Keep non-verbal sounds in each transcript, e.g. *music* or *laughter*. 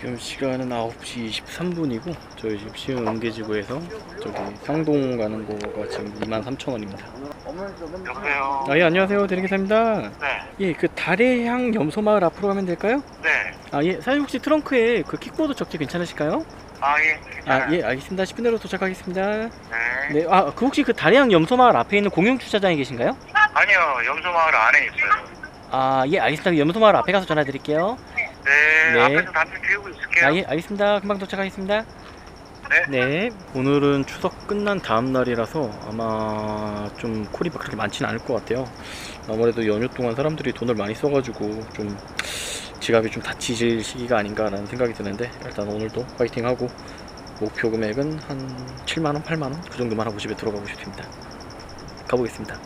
지금 시간은 9시 23분이고 저희 지금 시흥 은계지구에서 저기 상동 가는 거가 지금 23,000원입니다. 여보세요. 아예 안녕하세요 대리기사입니다. 네, 예그 달의 향 염소마을 앞으로 가면 될까요? 네. 아예 사장님 혹시 트렁크에 그 킥보드 적재 괜찮으실까요? 아 예. 아 예 알겠습니다 10분 내로 도착하겠습니다. 네. 네아 그 혹시 그 달의 향 염소마을 앞에 있는 공영 주차장에 계신가요? 아니요, 염소마을 안에 있어요. 아 예 알겠습니다 염소마을 앞에 가서 전화 드릴게요. 네, 네. 앞에서 담배 피우고 있을게요. 아 예 알겠습니다 금방 도착하겠습니다. 네. 네. 오늘은 추석 끝난 다음 날이라서 아마 좀 콜이 그렇게 많지는 않을 것 같아요. 아무래도 연휴 동안 사람들이 돈을 많이 써가지고 좀 지갑이 좀 다치질 시기가 아닌가라는 생각이 드는데 일단 오늘도 파이팅 하고 목표 금액은 한 7만원, 8만원 그 정도만 하고 집에 들어가고 싶습니다. 가보겠습니다.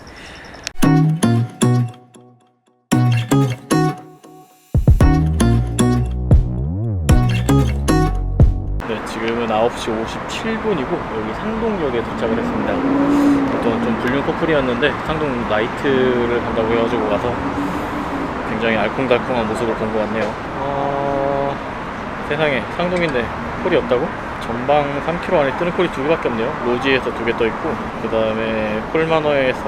9시 57분이고 여기 상동역에 도착을 했습니다. 어떤 좀 불륜 커플이었는데 상동 나이트를 간다고 해가지고 가서 굉장히 알콩달콩한 모습을 본 것 같네요. 어... 세상에 상동인데 콜이 없다고? 전방 3km 안에 뜨는 콜이 두 개밖에 없네요. 로지에서 두 개 떠 있고 그 다음에 콜마너에서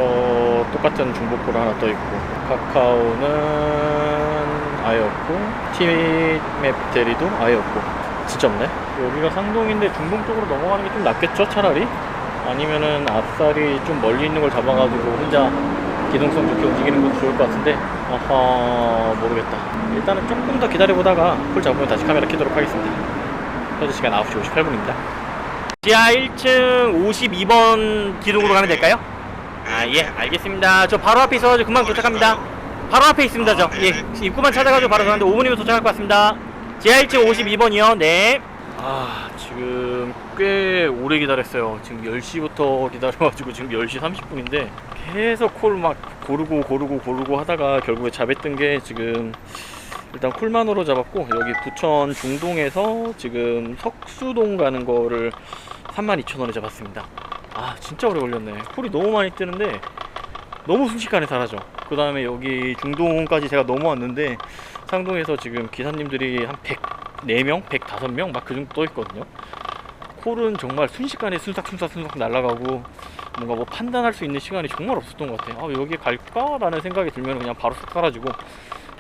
똑같은 중복콜 하나 떠 있고 카카오는 아예 없고 티맵 대리도 아예 없고 진짜 없네. 여기가 상동인데 중동 쪽으로 넘어가는 게 좀 낫겠죠, 차라리? 아니면은 앞살이 좀 멀리 있는 걸 잡아가지고 혼자 기동성 좋게 움직이는 것도 좋을 것 같은데, 아하, 모르겠다. 일단은 조금 더 기다려보다가 풀 잡으면 다시 카메라 켜도록 하겠습니다. 현재 시간 9시 58분입니다. 지하 1층 52번 기둥으로 가면 될까요? 아, 예, 알겠습니다. 저 바로 앞에 있어가지고 금방 도착합니다. 바로 앞에 있습니다, 저. 예, 입구만 찾아가지고 바로 가는데 5분이면 도착할 것 같습니다. 지하 1층 52번이요. 네. 아, 지금 꽤 오래 기다렸어요. 지금 10시부터 기다려가지고 지금 10시 30분인데 계속 콜 막 고르고 고르고 고르고 하다가 결국에 잡았던 게 지금 일단 콜만으로 잡았고 여기 부천 중동에서 지금 석수동 가는 거를 32,000원에 잡았습니다. 아, 진짜 오래 걸렸네. 콜이 너무 많이 뜨는데 너무 순식간에 사라져. 그 다음에 여기 중동까지 제가 넘어왔는데 상동에서 지금 기사님들이 한 104명, 105명 막 그 정도 떠 있거든요. 콜은 정말 순식간에 순삭순삭 순삭 날아가고 뭔가 뭐 판단할 수 있는 시간이 정말 없었던 것 같아요. 아, 여기 갈까라는 생각이 들면 그냥 바로 쏙 사라지고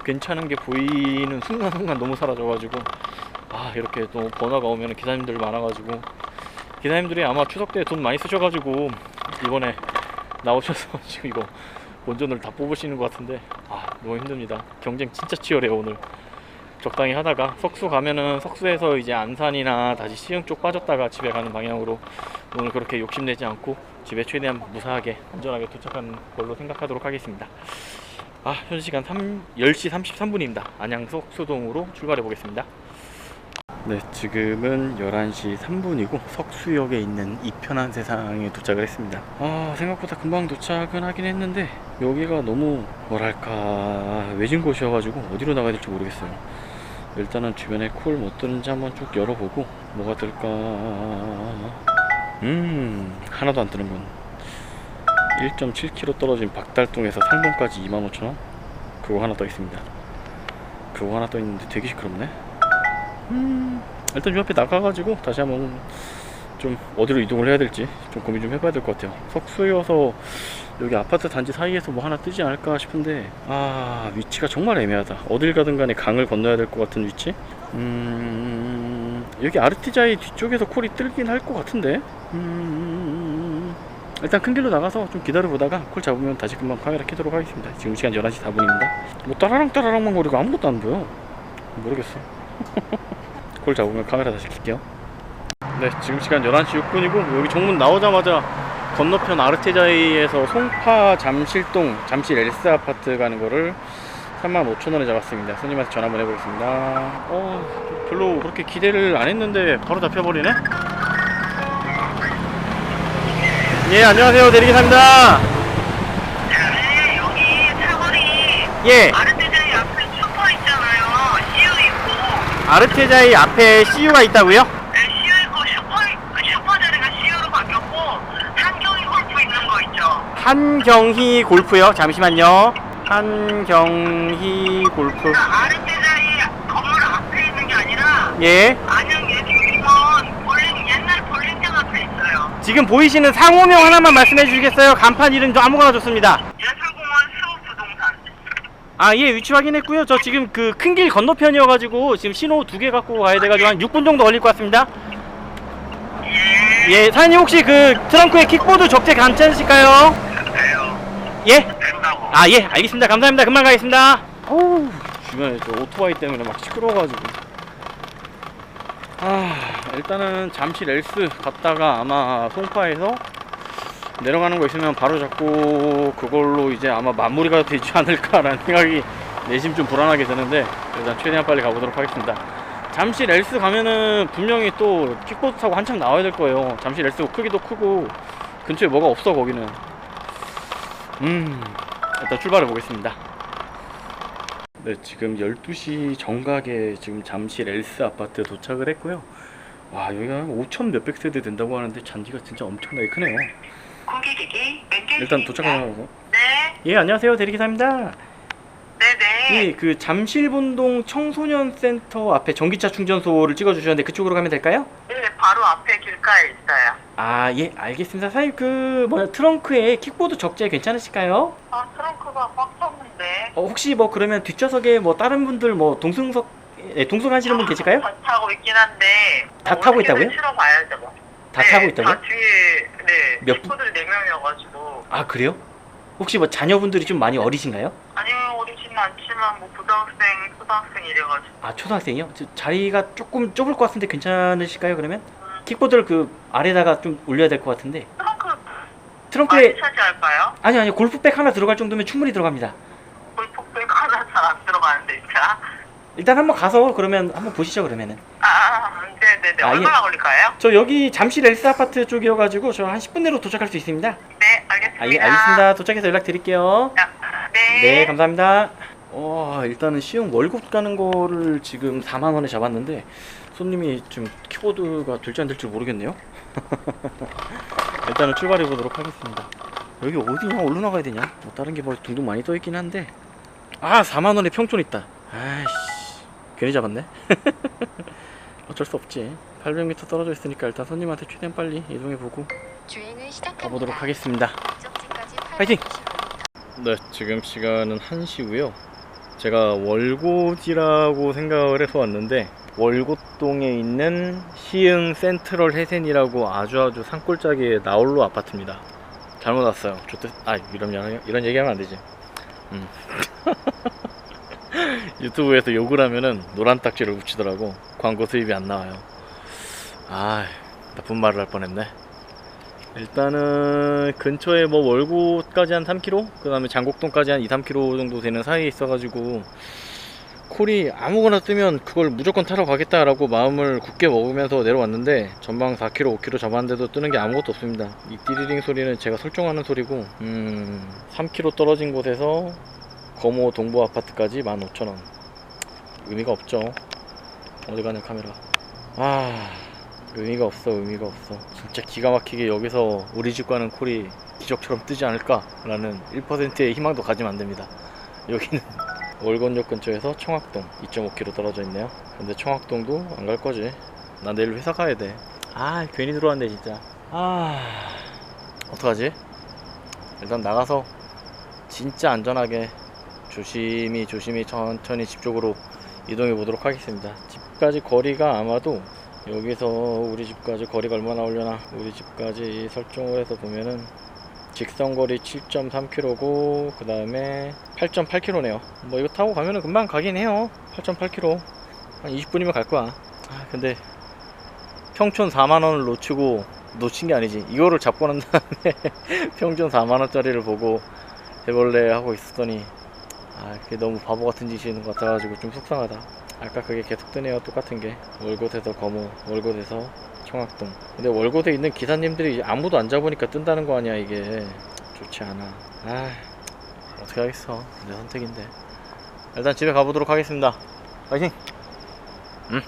괜찮은 게 보이는 순간순간 너무 사라져가지고 아 이렇게 또 번화가 오면 기사님들 많아가지고 기사님들이 아마 추석 때 돈 많이 쓰셔가지고 이번에 나오셔서 *laughs* 지금 이거 본전을 다 뽑으시는 것 같은데 아 너무 힘듭니다 경쟁 진짜 치열해요 오늘 적당히 하다가 석수 가면은 석수에서 이제 안산이나 다시 시흥 쪽 빠졌다가 집에 가는 방향으로 오늘 그렇게 욕심내지 않고 집에 최대한 무사하게 안전하게 도착하는 걸로 생각하도록 하겠습니다 아 현재 시간 3, 10시 33분입니다 안양 석수동으로 출발해 보겠습니다 네, 지금은 11시 3분이고 석수역에 있는 이편한 세상에 도착을 했습니다. 아, 생각보다 금방 도착은 하긴 했는데 여기가 너무 뭐랄까 외진 곳이어가지고 어디로 나가야 될지 모르겠어요. 일단은 주변에 콜못 뜨는지 한번 쭉 열어보고 뭐가 뜰까? 음, 하나도 안 뜨는군. 1.7km 떨어진 박달동에서 상동까지 25,000원? 그거 하나 떠 있습니다. 그거 하나 떠 있는데 되게 시끄럽네. 음, 일단 요 앞에 나가가지고 다시 한번 좀 어디로 이동을 해야 될지 좀 고민 좀 해봐야 될 것 같아요. 석수여서 여기 아파트 단지 사이에서 뭐 하나 뜨지 않을까 싶은데 아 위치가 정말 애매하다. 어딜 가든 간에 강을 건너야 될 것 같은 위치. 음 여기 아르티자이 뒤쪽에서 콜이 뜨긴 할 것 같은데. 음 일단 큰 길로 나가서 좀 기다려 보다가 콜 잡으면 다시 금방 카메라 켜도록 하겠습니다. 지금 시간 11시 4분입니다. 뭐 따라랑 따라랑만 거리고 아무것도 안 보여. 모르겠어. *laughs* 콜 잡으면 카메라 다시 켤게요. 네, 지금 시간 11시 6분이고 여기 정문 나오자마자 건너편 아르테자이에서 송파 잠실동 잠실 엘스 아파트 가는 거를 35,000원에 잡았습니다. 손님한테 전화 한번 해보겠습니다. 어, 별로 그렇게 기대를 안 했는데 바로 잡혀버리네? 예, 안녕하세요. 대리기사입니다. 네, 여기 사거리 예, 아르테자이 앞에 슈퍼 있잖아요. CU 있고, 아르테자이 앞에 CU가 있다고요? 네, CU 있고 슈퍼 슈퍼 자리가 CU로 바뀌었고 한경이 골프 있는 거 있죠. 한경희 골프요. 잠시만요. 한경희 골프. 그러니까 아르테자이 건물 앞에 있는 게 아니라 예. 안녕 예술원 볼링 옛날 볼링장 앞에 있어요. 지금 보이시는 상호명 하나만 말씀해 주시겠어요? 간판 이름 좀 아무거나 좋습니다. 예술공원 수부동산. 아, 예, 위치 확인했고요. 저 지금 그 큰 길 건너편이어가지고 지금 신호 두 개 갖고 가야 돼가지고 한 6분 정도 걸릴 것 같습니다. 예. 예, 사장님 혹시 그 트렁크에 킥보드 적재 괜찮으실까요? 예? 아, 예, 알겠습니다. 감사합니다. 금방 가겠습니다. 어우, 주변에 저 오토바이 때문에 막 시끄러워가지고. 아, 일단은 잠시 렐스 갔다가 아마 송파에서 내려가는 거 있으면 바로 잡고 그걸로 이제 아마 마무리가 되지 않을까라는 생각이 내심 좀 불안하게 드는데 일단 최대한 빨리 가보도록 하겠습니다. 잠시 렐스 가면은 분명히 또 킥보드 타고 한참 나와야 될 거예요. 잠시 렐스 크기도 크고 근처에 뭐가 없어 거기는. 음, 일단 출발해 보겠습니다. 네, 지금 12시 정각에 지금 잠시 렐스 아파트 도착을 했고요. 와, 여기가 5천 몇백 세대 된다고 하는데 잔디가 진짜 엄청나게 크네요. 고객에게 일단 도착하자마자. 네. 예, 안녕하세요. 대리기사입니다. 예, 그 잠실본동 청소년 센터 앞에 전기차 충전소를 찍어주셨는데 그쪽으로 가면 될까요? 네, 바로 앞에 길가에 있어요. 아, 예, 알겠습니다. 사장님, 그, 뭐야, 트렁크에 킥보드 적재 괜찮으실까요? 아, 트렁크가 꽉 찼는데. 어, 혹시 뭐 그러면 뒷좌석에 뭐 다른 분들 뭐 동승석, 예, 동승하시는 분 계실까요? 다 타고 있긴 한데. 다 뭐 타고 있다고요? 치러 가야죠, 뭐. 다 네, 타고 있다고요? 다 뒤에, 네. 몇 분? 친구들 4명이어가지고. 아, 그래요? 혹시 뭐 자녀분들이 좀 많이 어리신가요? 아니면 않지만, 뭐, 고등학생, 초등학생 이래가지고. 아, 초등학생이요? 저 자리가 조금 좁을 것 같은데 괜찮으실까요, 그러면? 킥보드를 그 아래다가 좀 올려야 될 것 같은데. 트렁크 트렁크에, 많이 차지할까요? 아니, 아니, 골프백 하나 들어갈 정도면 충분히 들어갑니다. 골프백 하나 잘 안 들어가는데, 진짜. 일단 한번 가서 그러면 한번 보시죠, 그러면은. 아, 네네네. 아, 예. 얼마나 걸릴까요? 저 여기 잠실 렐스 아파트 쪽이어가지고 저 한 10분 내로 도착할 수 있습니다. 네, 알겠습니다. 아, 예, 알겠습니다. 도착해서 연락 드릴게요. 아, 네. 네, 감사합니다. 와, 일단은 시흥 월급 가는 거를 지금 4만 원에 잡았는데 손님이 지금 키보드가 될지 안 될지 모르겠네요. *laughs* 일단은 출발해 보도록 하겠습니다. 여기 어디냐? 어디로 나가야 되냐? 뭐 다른 게뭐 둥둥 많이 떠 있긴 한데 아, 4만 원에 평촌 있다. 아이씨, 괜히 잡았네. *laughs* 어쩔 수 없지. 800m 떨어져 있으니까 일단 손님한테 최대한 빨리 이동해 보고. 가보도록 하겠습니다. 파이팅! 850m. 네, 지금 시간은 1시고요. 제가 월곶이라고 생각을 해서 왔는데 월곶동에 있는 시흥 센트럴 해센이라고 아주 아주 산골짜기의 나홀로 아파트입니다. 잘못 왔어요. 좋대. 아 이런 말- 이런 얘기하면 안 되지. 음. *laughs* 유튜브에서 욕을 하면은 노란 딱지를 붙이더라고. 광고 수입이 안 나와요. 아 나쁜 말을 할 뻔했네. 일단은 근처에 뭐 월곶까지 한 3km, 그 다음에 장곡동까지 한 2, 3km 정도 되는 사이에 있어가지고 콜이 아무거나 뜨면 그걸 무조건 타러 가겠다라고 마음을 굳게 먹으면서 내려왔는데 전방 4km, 5km 잡았는데도 뜨는 게 아무것도 없습니다. 이 띠리링 소리는 제가 설정하는 소리고 음, 3km 떨어진 곳에서 거모 동부 아파트까지 15,000원 의미가 없죠. 어디 가냐 카메라. 아 의미가 없어 의미가 없어. 진짜 기가 막히게 여기서 우리 집 가는 콜이 기적처럼 뜨지 않을까라는 1%의 희망도 가지면 안 됩니다. 여기는 *laughs* 월건역 근처에서 청학동 2.5km 떨어져 있네요. 근데 청학동도 안 갈 거지. 나 내일 회사 가야 돼아 괜히 들어왔네 진짜. 아 어떡하지? 일단 나가서 진짜 안전하게 조심히 조심히 천천히 집 쪽으로 이동해 보도록 하겠습니다. 집까지 거리가 아마도 여기서 우리 집까지 거리가 얼마나 오려나. 우리 집까지 설정을 해서 보면은 직선거리 7.3km고 그 다음에 8.8km네요. 뭐 이거 타고 가면은 금방 가긴 해요. 8.8km 한 20분이면 갈 거야. 아 근데 평촌 4만원을 놓치고 놓친 게 아니지. 이거를 잡고 난 다음에 *laughs* 평촌 4만원짜리를 보고 해볼래 하고 있었더니 아 그게 너무 바보 같은 짓인 것 같아가지고 좀 속상하다 아까 그게 계속 뜨네요 똑같은 게. 월곶에서 거모 월곶에서 청학동. 근데 월곶에 있는 기사님들이 아무도 안 잡으니까 뜬다는 거 아니야 이게. 좋지 않아. 아 어떻게 하겠어. 내 선택인데. 일단 집에 가보도록 하겠습니다. 파이팅! 음